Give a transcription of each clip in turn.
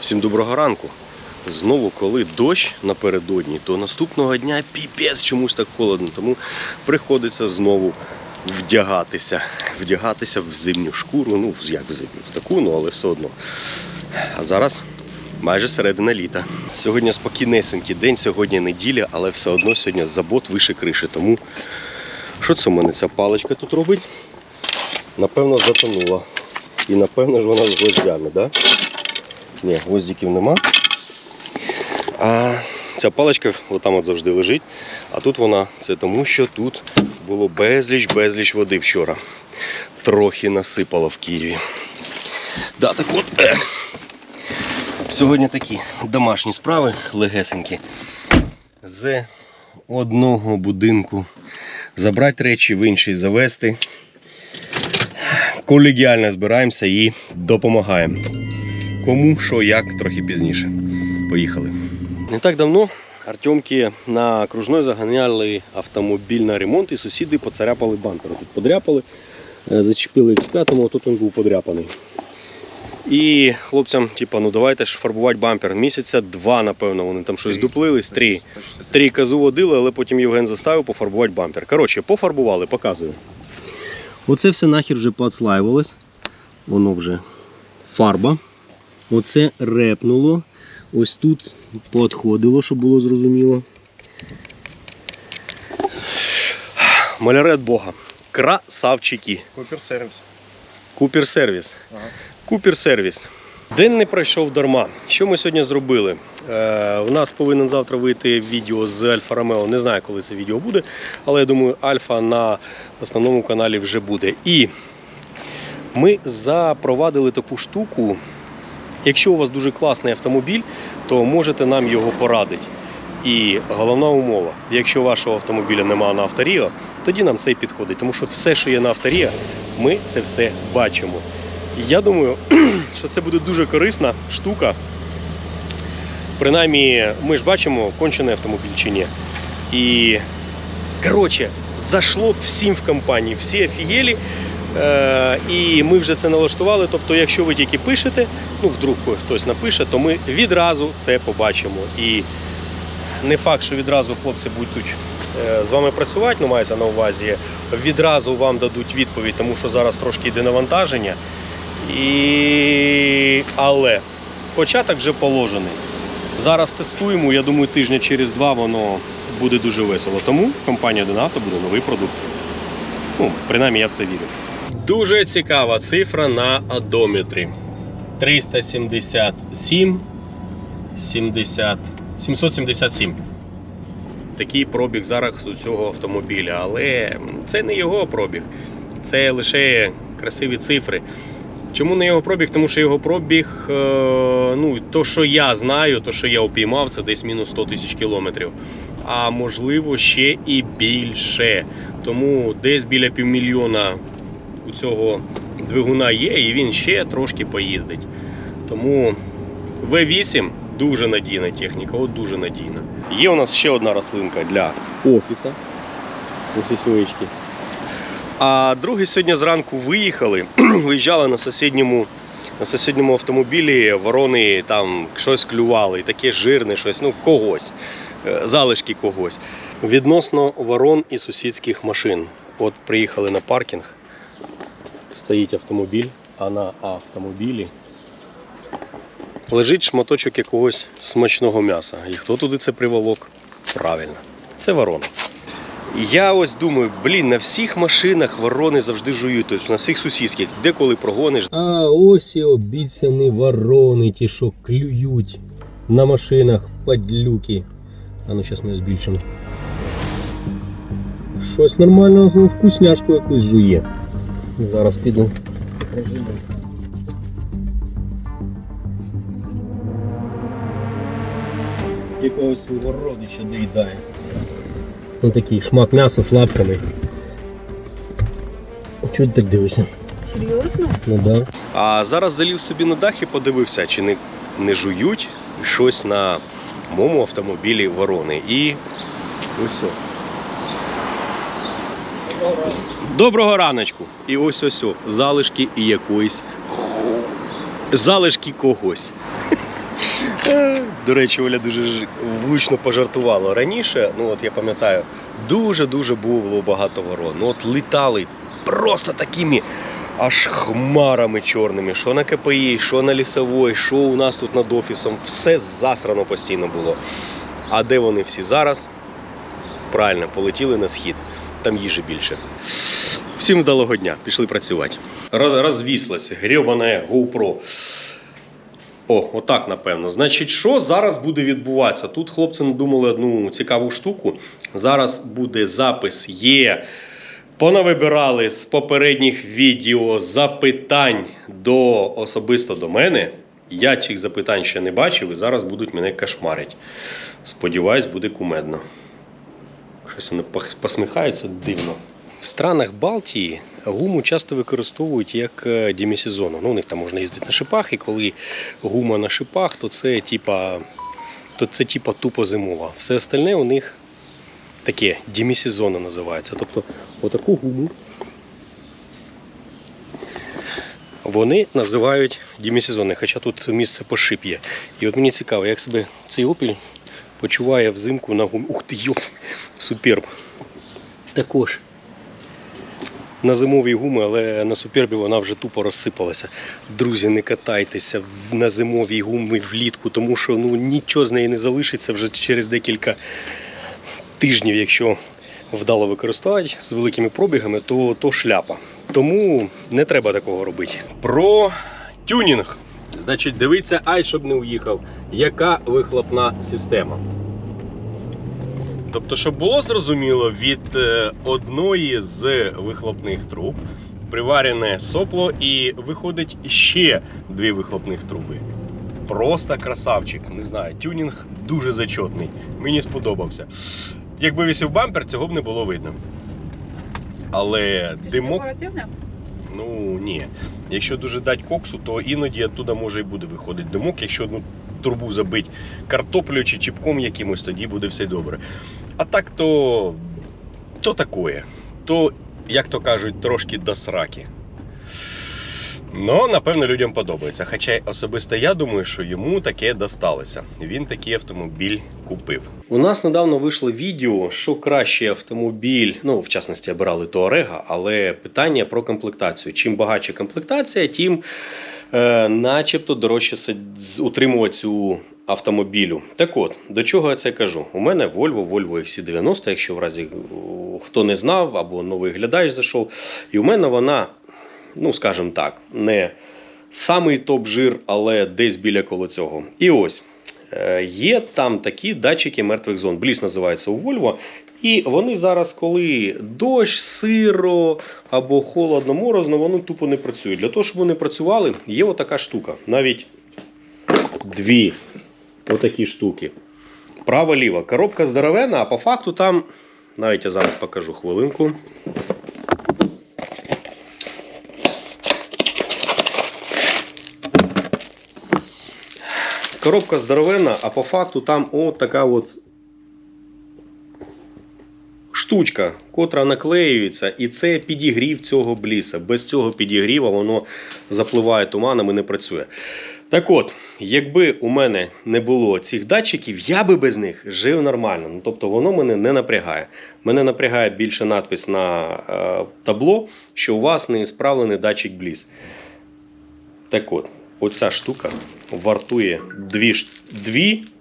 Всім доброго ранку. Знову, коли дощ напередодні, то наступного дня піпець чомусь так холодно. Тому приходиться знову вдягатися. Вдягатися в зимню шкуру. Ну, як в зимню, в таку, ну але все одно. А зараз майже середина літа. Сьогодні спокійнесенький день, сьогодні неділя, але все одно сьогодні забот вище криші. Тому що це в мене ця паличка тут робить? Напевно, затонула. І напевно ж вона з гвоздями, так? Да? Ні, гвоздиків нема. А ця паличка отам от завжди лежить. А тут вона, це тому, що тут було безліч, безліч води вчора. Трохи насипало в Києві. Да, так от. е, Сьогодні такі домашні справи легесенькі. З одного будинку забрати речі, в інший завести. Колегіально збираємося і допомагаємо. Кому, що, як, трохи пізніше. Поїхали. Не так давно Артемки на кружной заганяли автомобіль на ремонт і сусіди поцаряпали бампер. Тут подряпали, е, зачепили X5, а тут він був подряпаний. І хлопцям, типа, ну давайте ж фарбувати бампер. Місяця два, напевно, вони там щось дуплились, три. Три казу водили, але потім Євген заставив пофарбувати бампер. Коротше, пофарбували, показую. Оце все нахер вже поотслаювалось. Воно вже фарба. Оце репнуло. Ось тут поотходило, щоб було зрозуміло. Маляри від Бога. Красавчики. Купер сервіс. Купер сервіс. Ага. Купер сервіс. День не пройшов дарма. Що ми сьогодні зробили? Е, у нас повинен завтра вийти відео з Альфа Ромео. Не знаю, коли це відео буде, але я думаю, Альфа на основному каналі вже буде. І ми запровадили таку штуку. Якщо у вас дуже класний автомобіль, то можете нам його порадити. І головна умова, якщо вашого автомобіля немає на авторіо, тоді нам це і підходить. Тому що все, що є на авторіо, ми це все бачимо. Я думаю, що це буде дуже корисна штука. Принаймні, ми ж бачимо, кончений автомобіль чи ні. І коротше, зашло всім в компанії, всі офігелі. Е, і ми вже це налаштували. Тобто, якщо ви тільки пишете, ну вдруг хтось напише, то ми відразу це побачимо. І не факт, що відразу хлопці будуть е, з вами працювати, ну мається на увазі, відразу вам дадуть відповідь, тому що зараз трошки йде навантаження. І... Але початок вже положений. Зараз тестуємо, я думаю, тижня через два воно буде дуже весело. Тому компанія Donato буде новий продукт. Ну, принаймні я в це вірю. Дуже цікава цифра на одометрі. 377 70, 777. Такий пробіг зараз у цього автомобіля. Але це не його пробіг. Це лише красиві цифри. Чому не його пробіг? Тому що його пробіг, е, ну, то, що я знаю, то, що я упіймав, це десь мінус 100 тисяч кілометрів. А можливо, ще і більше. Тому десь біля півмільйона у цього двигуна є, і він ще трошки поїздить. Тому V8 дуже надійна техніка, от дуже надійна. Є у нас ще одна рослинка для офіса. Усі сюєчки. А другі сьогодні зранку виїхали, виїжджали на сусідньому, на сусідньому автомобілі, ворони там щось клювали, таке жирне, щось, ну когось, е, залишки когось. Відносно ворон і сусідських машин. От приїхали на паркінг, стоїть автомобіль, а на автомобілі лежить шматочок якогось смачного м'яса. І хто туди це приволок? Правильно, це ворона. Я ось думаю, блін, на всіх машинах ворони завжди жують, тобто на всіх сусідських, деколи прогониш. А ось і обіцяні ворони, ті, що клюють на машинах падлюки. А ну зараз ми збільшимо. Щось нормально, вкусняшку якусь жує. Зараз піду. Якогось свого родича доїдає. Ну такий шмат м'яса з лапками. Чого ти так дивишся? Серйозно? Ну да. А зараз заліз собі на дах і подивився, чи не, не жують щось на моєму автомобілі ворони. І ось. о. З- Доброго раночку. І ось ось о, залишки якоїсь залишки когось. До речі, Оля дуже влучно пожартувала. Раніше, ну от я пам'ятаю, дуже-дуже було багато ворон. Ну от літали просто такими аж хмарами чорними. Що на КПІ, що на лісовій, що у нас тут над офісом. Все засрано постійно було. А де вони всі зараз? Правильно, полетіли на схід. Там їжі більше. Всім вдалого дня, пішли працювати. Роз, розвіслося, грьобане GoPro. О, отак, напевно. Значить, що зараз буде відбуватися? Тут хлопці надумали одну цікаву штуку. Зараз буде запис. Є. Понавибирали з попередніх відео запитань до особисто до мене. Я цих запитань ще не бачив і зараз будуть мене кошмарити. Сподіваюсь, буде кумедно. Щось вони посміхаються дивно. В странах Балтії гуму часто використовують як е, демісезону. Ну, у них там можна їздити на шипах, і коли гума на шипах, то це типа, то це типа тупо зимова. Все остальне у них таке демісезону називається. Тобто отаку гуму вони називають демісезонною, хоча тут місце по шип є. І от мені цікаво, як себе цей опіль почуває взимку на гумі. Ух ти йоп! Суперб. Також на зимовій гумі, але на супербі вона вже тупо розсипалася. Друзі, не катайтеся на зимовій гумі влітку, тому що ну, нічого з неї не залишиться вже через декілька тижнів, якщо вдало використовувати з великими пробігами, то, то шляпа. Тому не треба такого робити. Про тюнінг. Значить, дивіться, ай, щоб не уїхав. Яка вихлопна система? Тобто, щоб було зрозуміло, від е, одної з вихлопних труб приварене сопло і виходить ще дві вихлопних труби. Просто красавчик. Не знаю, тюнінг дуже зачетний. Мені сподобався. Якби висів бампер, цього б не було видно. Але димок. Декоративне? Ну ні. Якщо дуже дати коксу, то іноді оттуда може і буде виходити димок. Якщо одну трубу забить картоплею чи чіпком якимось, тоді буде все добре. А так то. то такое. То, як то кажуть, трошки до сраки. Ну, напевно, людям подобається. Хоча особисто я думаю, що йому таке досталося. Він такий автомобіль купив. У нас недавно вийшло відео, що кращий автомобіль. Ну, в частності обирали Туарега, але питання про комплектацію. Чим багатша комплектація, тим начебто дорожче утримувати цю автомобілю. Так от, до чого я це кажу? У мене Volvo, Volvo XC90, якщо в разі хто не знав або новий глядач зайшов. І у мене вона, ну скажімо так, не самий топ-жир, але десь біля коло цього. І ось. е, Є там такі датчики мертвих зон. Бліс називається у Volvo. І вони зараз, коли дощ, сиро або холодно, морозно, воно тупо не працює. Для того, щоб вони працювали, є отака штука. Навіть дві отакі штуки. Право-ліво. Коробка здоровена, а по факту там. Навіть я зараз покажу хвилинку. Коробка здоровенна, а по факту там от така от штучка, котра наклеюється, і це підігрів цього бліса. Без цього підігріва воно запливає туманом і не працює. Так от, якби у мене не було цих датчиків, я би без них жив нормально. Ну, тобто воно мене не напрягає. Мене напрягає більше надпис на е, табло, що у вас не справлений датчик бліс. Так от, оця штука вартує 2, 2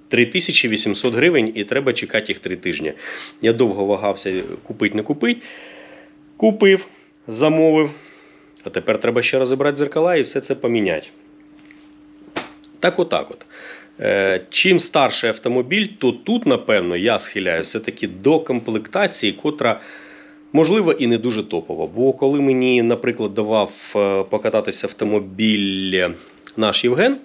3800 гривень і треба чекати їх 3 тижні. Я довго вагався купити, не купити. Купив, замовив. А тепер треба ще розібрати дзеркала і все це поміняти. Так отак от. Е, Чим старший автомобіль, то тут, напевно, я схиляю все-таки до комплектації, котра, можливо, і не дуже топова. Бо коли мені, наприклад, давав е, покататися автомобіль наш Євген,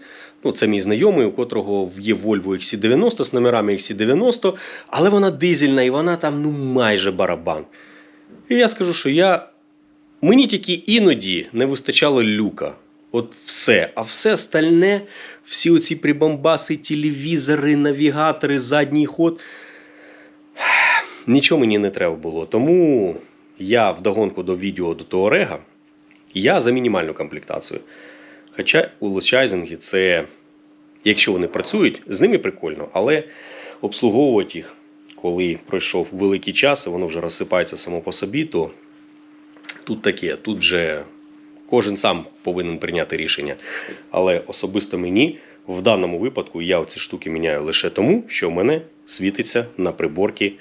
ну, це мій знайомий, у котрого є Volvo XC90 з номерами XC90, але вона дизельна і вона там ну, майже барабан. І я скажу, що я. Мені тільки іноді не вистачало люка. От все. А все остальне, всі оці прибамбаси, телевізори, навігатори, задній ход. Нічого мені не треба було. Тому я вдогонку до відео до Туарега, я за мінімальну комплектацію. Хоча у лечайзингі це Якщо вони працюють, з ними прикольно, але обслуговувати їх, коли пройшов великий час і воно вже розсипається само по собі, то тут таке, тут вже кожен сам повинен прийняти рішення. Але особисто мені в даному випадку я ці штуки міняю лише тому, що в мене світиться на приборці,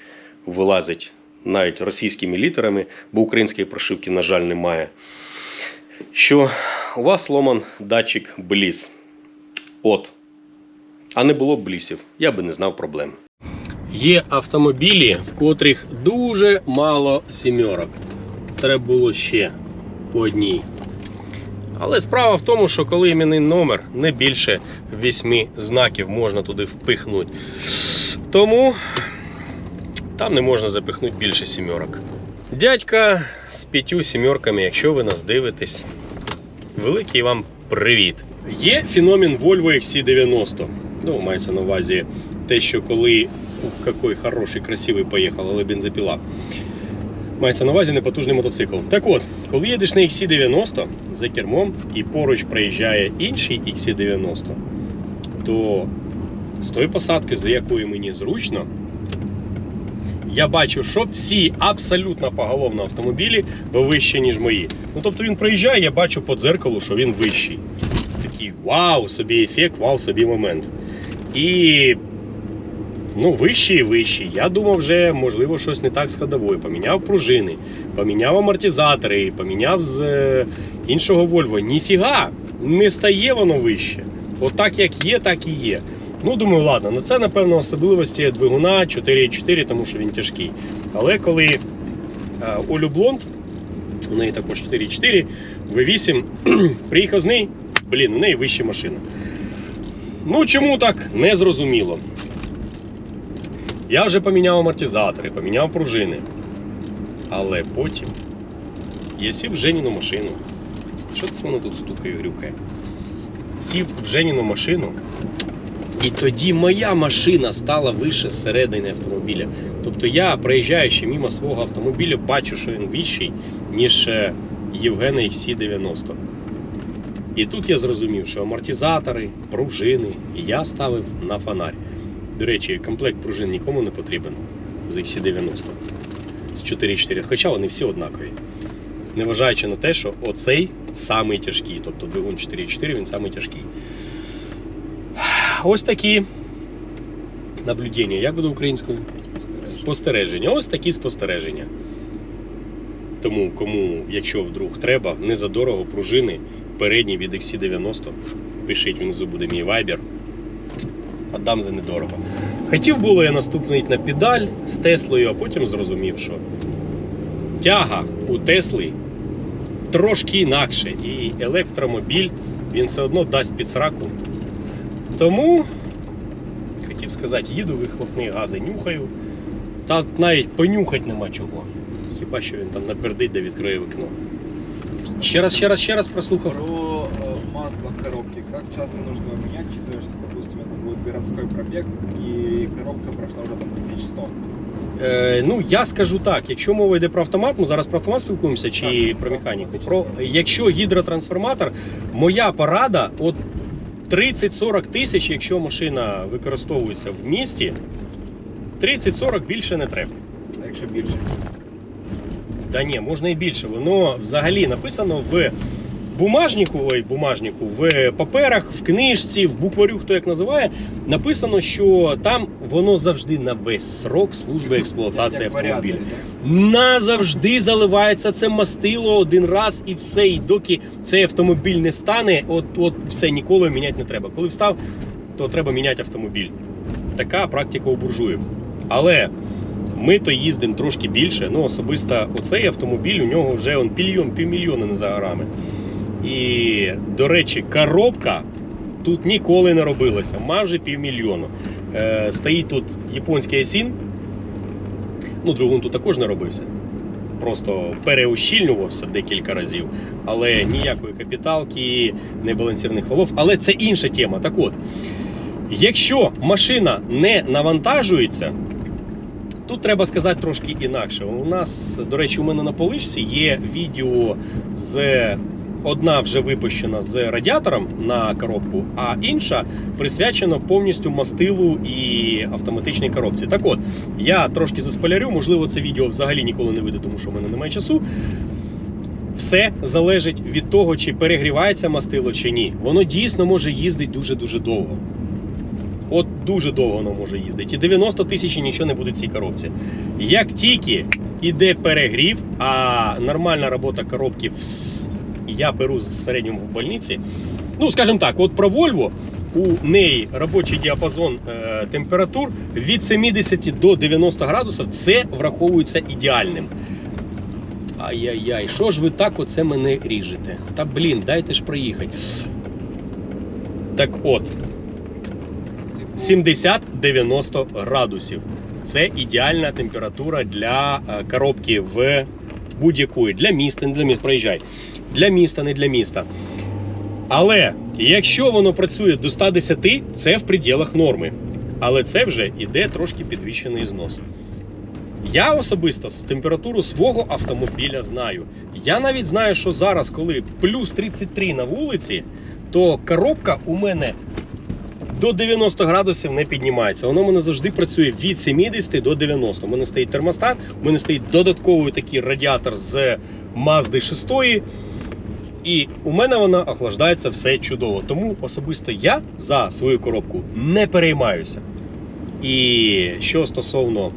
вилазить навіть російськими літерами, бо української прошивки, на жаль, немає. Що у вас ломан датчик бліс. От. А не було б блісів, я би не знав проблем. Є автомобілі, в котрих дуже мало сімерок. Треба було ще одній. Але справа в тому, що коли іменний номер не більше 8 знаків можна туди впихнути. Тому там не можна запихнути більше сімерок. Дядька з п'ятью сімерками, якщо ви нас дивитесь, великий вам привіт. Є феномен Volvo XC90. Ну, мається на увазі те, що коли ух, який хороший, красивий поїхав, але бензопіла. Мається на увазі непотужний мотоцикл. Так от, коли їдеш на XC90 за кермом і поруч проїжджає інший XC90, то з тої посадки, за якою мені зручно, я бачу, що всі абсолютно поголовно автомобілі вище, ніж мої. Ну тобто він проїжджає, я бачу по дзеркалу, що він вищий. Такий вау, собі ефект, вау, собі момент. І ну, вищий і вищий. Я думав, вже можливо щось не так з ходовою. Поміняв пружини, поміняв амортизатори, поміняв з е, іншого Volvo. Ніфіга, не стає воно вище. Отак як є, так і є. Ну, думаю, ладно, ну це, напевно, особливості двигуна 4.4, тому що він тяжкий. Але коли е, Олю Блонд, у неї також 4.4, V8, приїхав з неї, блін, у неї вища машина. Ну, чому так? Не зрозуміло. Я вже поміняв амортизатори, поміняв пружини. Але потім я сів в Женіну машину. Що це воно тут стукає, грюкає? Сів в Женіну машину. І тоді моя машина стала вище зсередини автомобіля. Тобто я, проїжджаючи мимо свого автомобіля, бачу, що він вищий, ніж е, Євгена XC90. І тут я зрозумів, що амортизатори, пружини я ставив на фонарь. До речі, комплект пружин нікому не потрібен з XC90 з 4.4, хоча вони всі однакові. Неважаючи на те, що оцей самий тяжкий, тобто двигун 4.4 він самий тяжкий. Ось такі наблюдення. Як буде українською? Спостереження. Ось такі спостереження. Тому, кому, якщо вдруг треба, не за дорого пружини передні від XC90, пишіть внизу буде мій вайбер. Отдам за недорого. Хотів було я наступний на педаль з Теслою, а потім зрозумів, що тяга у Тесли трошки інакше, і електромобіль він все одно дасть під сраку. Тому, хотів сказати, їду вихлопні гази нюхаю. Та навіть понюхати нема чого. Хіба що він там напердить, де відкриє вікно. Ще раз, ще раз, ще раз прослухав. Про э, масло в коробке. Как часто нужно его менять, учитывая, что, допустим, это будет городской пробег, и коробка прошла уже там тысяч сто. Е, ну, я скажу так, якщо мова йде про автомат, ми зараз про автомат спілкуємося чи Так, про так, механіку. так. Про, якщо гідротрансформатор, моя порада от 30-40 тисяч, якщо машина використовується в місті, 30-40 більше не треба. А якщо більше? Та ні, можна і більше. Воно взагалі написано в бумажнику, ой, бумажнику, в паперах, в книжці, в букварю, хто як називає, написано, що там воно завжди на весь срок служби експлуатації автомобіля. Назавжди заливається це мастило один раз і все. І доки цей автомобіль не стане, от, от все ніколи міняти не треба. Коли встав, то треба міняти автомобіль. Така практика у буржуїв. Але ми то їздимо трошки більше. Ну, особисто оцей автомобіль у нього вже он пільйон, півмільйона не за горами. І, до речі, коробка тут ніколи не робилася, майже півмільйону. Е, стоїть тут японський Айсін. Ну, двигун тут також не робився. Просто переущільнювався декілька разів, але ніякої капіталки, не балансірних валов. Але це інша тема. Так от, якщо машина не навантажується, тут треба сказати трошки інакше. У нас, до речі, у мене на поличці є відео з одна вже випущена з радіатором на коробку, а інша присвячена повністю мастилу і автоматичній коробці. Так от, я трошки заспойлерю, можливо, це відео взагалі ніколи не вийде, тому що в мене немає часу. Все залежить від того, чи перегрівається мастило чи ні. Воно дійсно може їздити дуже-дуже довго. От дуже довго воно може їздити. І 90 тисяч нічого не буде в цій коробці. Як тільки іде перегрів, а нормальна робота коробки вс- я беру з середньому в больниці. Ну, скажімо так, от про Volvo у неї робочий діапазон е, температур від 70 до 90 градусів це враховується ідеальним. Ай-яй-яй, що ж ви так оце мене ріжете? Та блін, дайте ж проїхати. Так от, Типу, 70-90 градусів. Це ідеальна температура для е, коробки в будь-якої. Для міста, не для міста, проїжджай. Для міста, не для міста. Але якщо воно працює до 110, це в пределах норми. Але це вже іде трошки підвищений знос. Я особисто температуру свого автомобіля знаю. Я навіть знаю, що зараз, коли плюс 33 на вулиці, то коробка у мене до 90 градусів не піднімається. Воно у мене завжди працює від 70 до 90. У мене стоїть термостат, у мене стоїть додатковий такий радіатор з Mazda 6. І у мене вона охлаждається все чудово. Тому особисто я за свою коробку не переймаюся. І що стосовно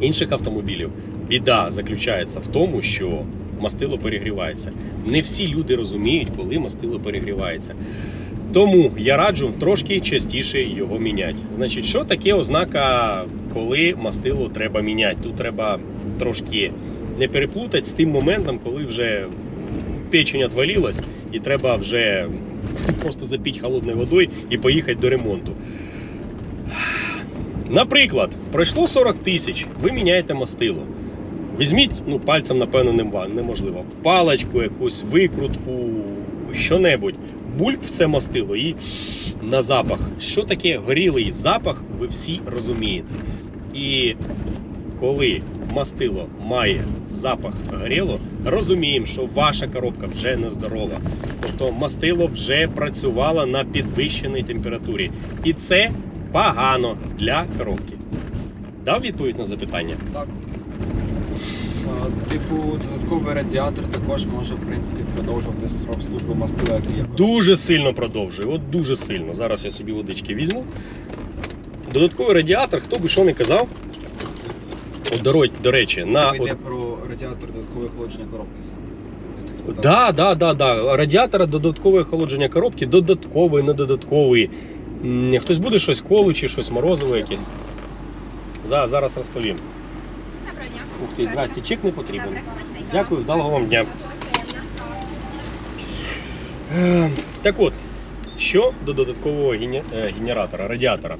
інших автомобілів, біда заключається в тому, що мастило перегрівається. Не всі люди розуміють, коли мастило перегрівається. Тому я раджу трошки частіше його міняти. Значить, що таке ознака, коли мастило треба міняти? Тут треба трошки не переплутати з тим моментом, коли вже печень відвалилась, і треба вже просто запити холодною водою і поїхати до ремонту. Наприклад, пройшло 40 тисяч, ви міняєте мастило. Візьміть, ну, пальцем, напевно, неможливо. Паличку, якусь викрутку, що-небудь. Бульк в це мастило і на запах. Що таке горілий запах, ви всі розумієте. І коли мастило має запах горіло, розуміємо, що ваша коробка вже нездорова. Тобто мастило вже працювало на підвищеній температурі. І це погано для коробки. Дав відповідь на запитання? Так. Типу, додатковий радіатор також може, в принципі, продовжувати срок служби мастила, як є. Дуже сильно продовжує. От дуже сильно. Зараз я собі водички візьму. Додатковий радіатор, хто би що не казав. От, до, до речі, на от, йде про радіатор додаткової охолодження коробки саме. Да, да, да, да. Радіатора додаткове охолодження коробки, додатковий, не додатковий. Хтось буде щось колюче, щось морозове якесь. За, зараз розповім. Доброго дня. Ух ти, здрасте, чек не потрібен. Добре. Дякую, вдалого вам дня. Е, Так от, що до додаткового е, генератора, радіатора.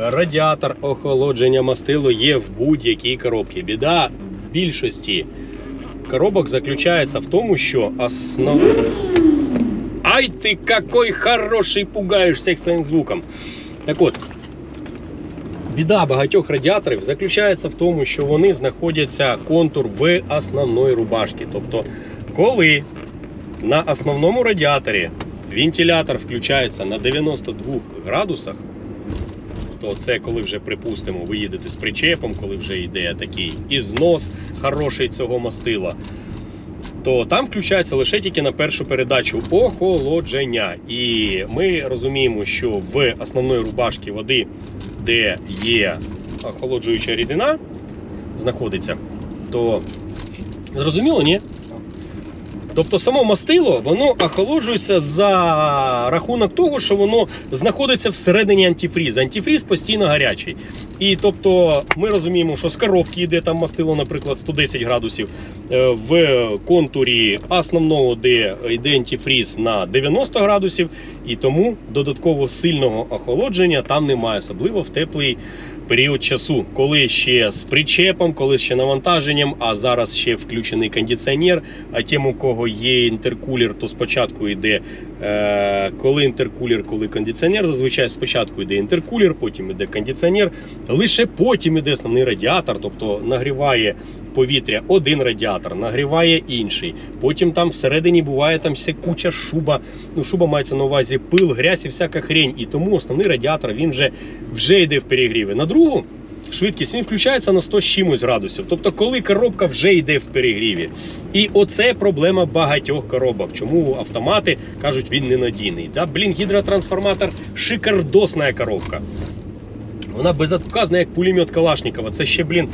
Радіатор охолодження мастилу є в будь-якій коробці. Біда в більшості коробок заключається в тому, що основ... Ай ти какой хороший пугаєш всіх своїм звуком. Так от, біда багатьох радіаторів заключається в тому, що вони знаходяться контур в основної рубашці. Тобто, коли на основному радіаторі вентилятор включається на 92 градусах. То це коли вже припустимо, ви їдете з причепом, коли вже йде такий ізнос хороший цього мастила, то там включається лише тільки на першу передачу охолодження. І ми розуміємо, що в основної рубашці води, де є охолоджуюча рідина, знаходиться, то зрозуміло, ні? Тобто само мастило воно охолоджується за рахунок того, що воно знаходиться всередині антифріза. Антифріз постійно гарячий. І тобто ми розуміємо, що з коробки йде там мастило, наприклад, 110 градусів е, в контурі основного, де йде антифріз на 90 градусів, і тому додатково сильного охолодження там немає, особливо в теплий період часу, коли ще з причепом, коли ще навантаженням, а зараз ще включений кондиціонер. А тим, у кого є інтеркулер, то спочатку йде е, коли інтеркулер, коли кондиціонер. Зазвичай спочатку йде інтеркулер, потім йде кондиціонер. Лише потім йде основний радіатор, тобто нагріває повітря один радіатор, нагріває інший. Потім там всередині буває там вся куча шуба. Ну, шуба мається на увазі пил, грязь і всяка хрень. І тому основний радіатор він вже, вже йде в перегріві. На другу швидкість він включається на 100 з чимось градусів. Тобто, коли коробка вже йде в перегріві. І оце проблема багатьох коробок. Чому автомати кажуть, він ненадійний. Да, блін, гідротрансформатор шикардосна коробка. Вона безотказна, як пулемет Калашникова. Це ще, блін,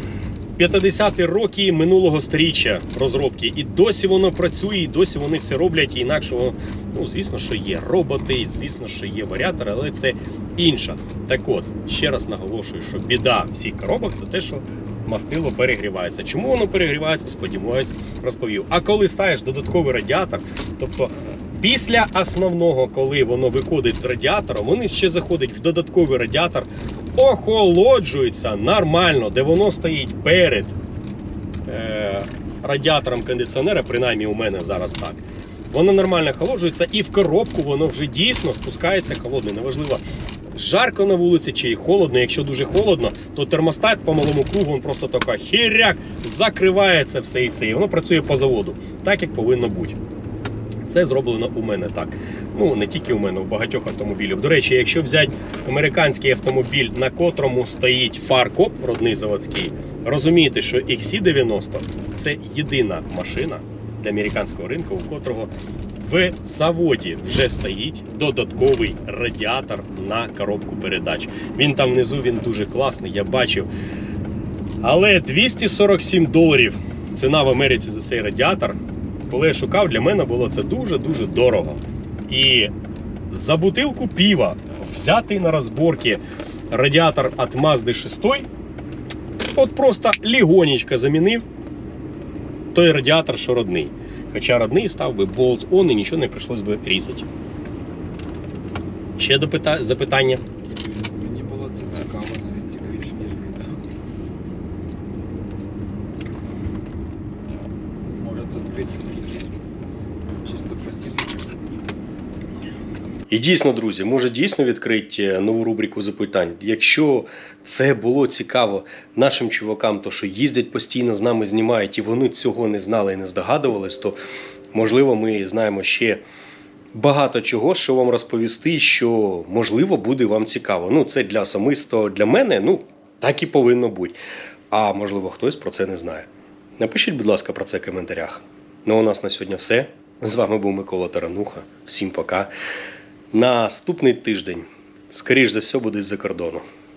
50-ті роки минулого сторіччя розробки. І досі воно працює, і досі вони все роблять. І інакшого, ну, звісно, що є роботи, і звісно, що є варіатори, але це інша. Так от, ще раз наголошую, що біда всіх коробок це те, що мастило перегрівається. Чому воно перегрівається, сподіваюсь, розповів. А коли ставиш додатковий радіатор, тобто після основного, коли воно виходить з радіатора, вони ще заходять в додатковий радіатор, охолоджується нормально, де воно стоїть перед е, радіатором кондиціонера, принаймні у мене зараз так. Воно нормально охолоджується і в коробку воно вже дійсно спускається холодне. Неважливо, жарко на вулиці чи холодно. Якщо дуже холодно, то термостат по малому кругу він просто така хіряк, закривається все і все. І воно працює по заводу, так як повинно бути. Це зроблено у мене так. Ну не тільки у мене, у багатьох автомобілів. До речі, якщо взяти американський автомобіль, на котрому стоїть фаркоп родний заводський, розумієте, що XC90 це єдина машина для американського ринку, у котрого в заводі вже стоїть додатковий радіатор на коробку передач. Він там внизу він дуже класний, я бачив. Але 247 доларів ціна в Америці за цей радіатор. Коли я шукав, для мене було це дуже-дуже дорого. І за бутилку пива взятий на розборки радіатор від Mazda 6, от просто лігонечко замінив той радіатор, що родний. Хоча родний став би болт он і нічого не прийшлось би різати. Ще допита- запитання. Мені було це цікаво, навіть цікавіше, ніж відео. Може тут відповідь І дійсно, друзі, може дійсно відкрити нову рубрику запитань. Якщо це було цікаво нашим чувакам, то що їздять постійно з нами, знімають, і вони цього не знали і не здогадувались, то можливо ми знаємо ще багато чого, що вам розповісти, що можливо буде вам цікаво. Ну, це для особисто для мене, ну так і повинно бути. А можливо, хтось про це не знає. Напишіть, будь ласка, про це в коментарях. Ну, у нас на сьогодні все. З вами був Микола Тарануха. Всім пока. Наступний тиждень, скоріш за все, буде з-за кордону.